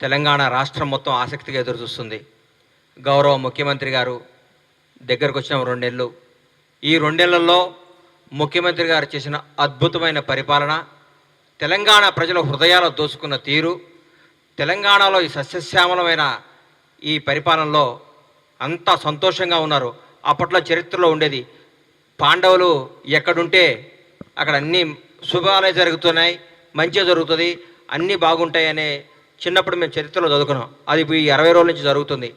తెలంగాణ రాష్ట్రం మొత్తం ఆసక్తిగా ఎదురు చూస్తుంది గౌరవ ముఖ్యమంత్రి గారు దగ్గరకు వచ్చిన రెండేళ్ళు. ఈ రెండేళ్ళలో ముఖ్యమంత్రి గారు చేసిన అద్భుతమైన పరిపాలన తెలంగాణ ప్రజల హృదయాలు దోసుకున్న తీరు తెలంగాణలో ఈ సస్యశ్యామలమైన ఈ పరిపాలనలో అంతా సంతోషంగా ఉన్నారు. అప్పట్లో చరిత్రలో ఉండేది పాండవులు ఎక్కడుంటే అక్కడ అన్ని శుభాలే జరుగుతున్నాయి మంచిగా జరుగుతుంది అన్నీ బాగుంటాయి అనే చిన్నప్పుడు మేము చరిత్రలో చదువుకున్నాం. అది ఈ అరవై రోజుల నుంచి జరుగుతుంది.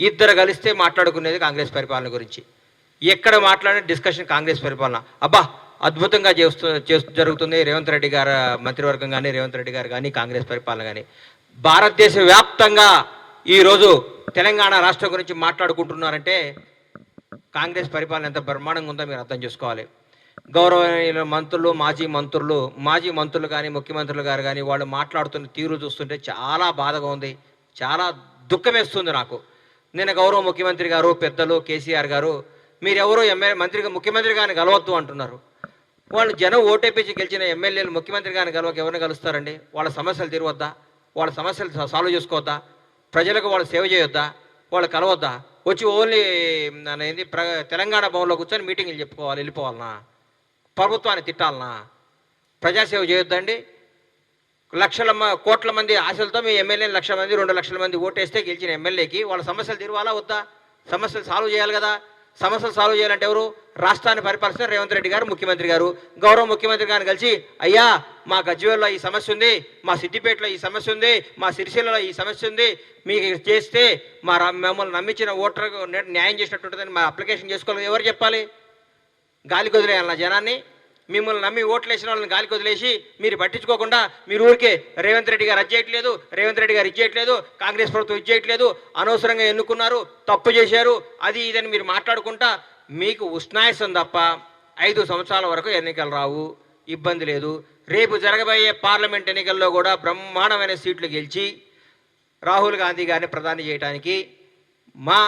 ఇద్దరు కలిస్తే మాట్లాడుకునేది కాంగ్రెస్ పరిపాలన గురించి. ఎక్కడ మాట్లాడిన డిస్కషన్ కాంగ్రెస్ పరిపాలన. అబ్బా అద్భుతంగా చేస్తూ చేస్తూ జరుగుతుంది. రేవంత్ రెడ్డి గారు మంత్రివర్గం కానీ రేవంత్ రెడ్డి గారు కానీ కాంగ్రెస్ పరిపాలన కానీ భారతదేశ వ్యాప్తంగా ఈరోజు తెలంగాణ రాష్ట్రం గురించి మాట్లాడుకుంటున్నారంటే కాంగ్రెస్ పరిపాలన ఎంత బ్రహ్మాండంగా ఉందో మీరు అర్థం చేసుకోవాలి. గౌరవనీయుల మంత్రులు మాజీ మంత్రులు మాజీ మంత్రులు కానీ ముఖ్యమంత్రులు గారు కానీ వాళ్ళు మాట్లాడుతున్న తీరు చూస్తుంటే చాలా బాధగా ఉంది. చాలా దుఃఖమేస్తుంది నాకు. నిన్న గౌరవ ముఖ్యమంత్రి గారు పెద్దలు కేసీఆర్ గారు మీరెవరో ఎమ్మెల్యే మంత్రిగా ముఖ్యమంత్రి గారిని కలవద్దు అంటున్నారు. వాళ్ళు జనం ఓటేపించి గెలిచిన ఎమ్మెల్యేలు ముఖ్యమంత్రి గారిని కలవక ఎవరిని కలుస్తారండి? వాళ్ళ సమస్యలు తీరవద్దా? వాళ్ళ సమస్యలు సాల్వ్ చేసుకోవద్దా? ప్రజలకు వాళ్ళు సేవ చేయొద్దా? వాళ్ళు కలవద్దా? వచ్చి ఓన్లీ ఏంది ప్ర తెలంగాణ భవన్లో కూర్చొని మీటింగ్లు చెప్పుకోవాలి వెళ్ళిపోవాలనా? ప్రభుత్వాన్ని తిట్టాలనా? ప్రజాసేవ చేయొద్దండి. లక్షల కోట్ల మంది ఆశలతో మీ ఎమ్మెల్యేని లక్ష మంది రెండు లక్షల మంది ఓటేస్తే గెలిచిన ఎమ్మెల్యేకి వాళ్ళ సమస్యలు తీరవాలా వద్దా? సమస్యలు సాల్వ్ చేయాలి కదా. సమస్యలు సాల్వ్ చేయాలంటే ఎవరు? రాష్ట్రాన్ని పరిపాలిస్తున్న రేవంత్ రెడ్డి గారు ముఖ్యమంత్రి గారు. గౌరవ ముఖ్యమంత్రి గారిని కలిసి అయ్యా మా గజ్వేల్లో ఈ సమస్య ఉంది మా సిద్దిపేటలో ఈ సమస్య ఉంది మా సిరిసిల్లలో ఈ సమస్య ఉంది. మీకు చేస్తే మా మమ్మల్ని నమ్మించిన ఓటర్ న్యాయం చేసినట్టుంటుందని మా అప్లికేషన్ చేసుకోవాలి ఎవరు చెప్పాలి? గాలికి వదిలేయాలన్న జనాన్ని. మిమ్మల్ని నమ్మి ఓట్లు వేసిన వాళ్ళని గాలికి వదిలేసి మీరు పట్టించుకోకుండా మీరు ఊరికే రేవంత్ రెడ్డి గారు చేయట్లేదు రేవంత్ రెడ్డి గారు చేయట్లేదు కాంగ్రెస్ ప్రభుత్వం ఇచ్చేయట్లేదు అనవసరంగా ఎన్నుకున్నారు తప్పు చేశారు అది ఇదని మీరు మాట్లాడుకుంటా మీకు ఉష్ణాయసం తప్ప ఐదు సంవత్సరాల వరకు ఎన్నికలు రావు ఇబ్బంది లేదు. రేపు జరగబోయే పార్లమెంట్ ఎన్నికల్లో కూడా బ్రహ్మాండమైన సీట్లు గెలిచి రాహుల్ గాంధీ గారిని ప్రధాని చేయడానికి మా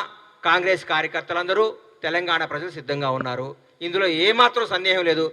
కాంగ్రెస్ కార్యకర్తలందరూ తెలంగాణ ప్రజలు సిద్ధంగా ఉన్నారు. ఇందులో ఏమాత్రం సందేహం లేదు.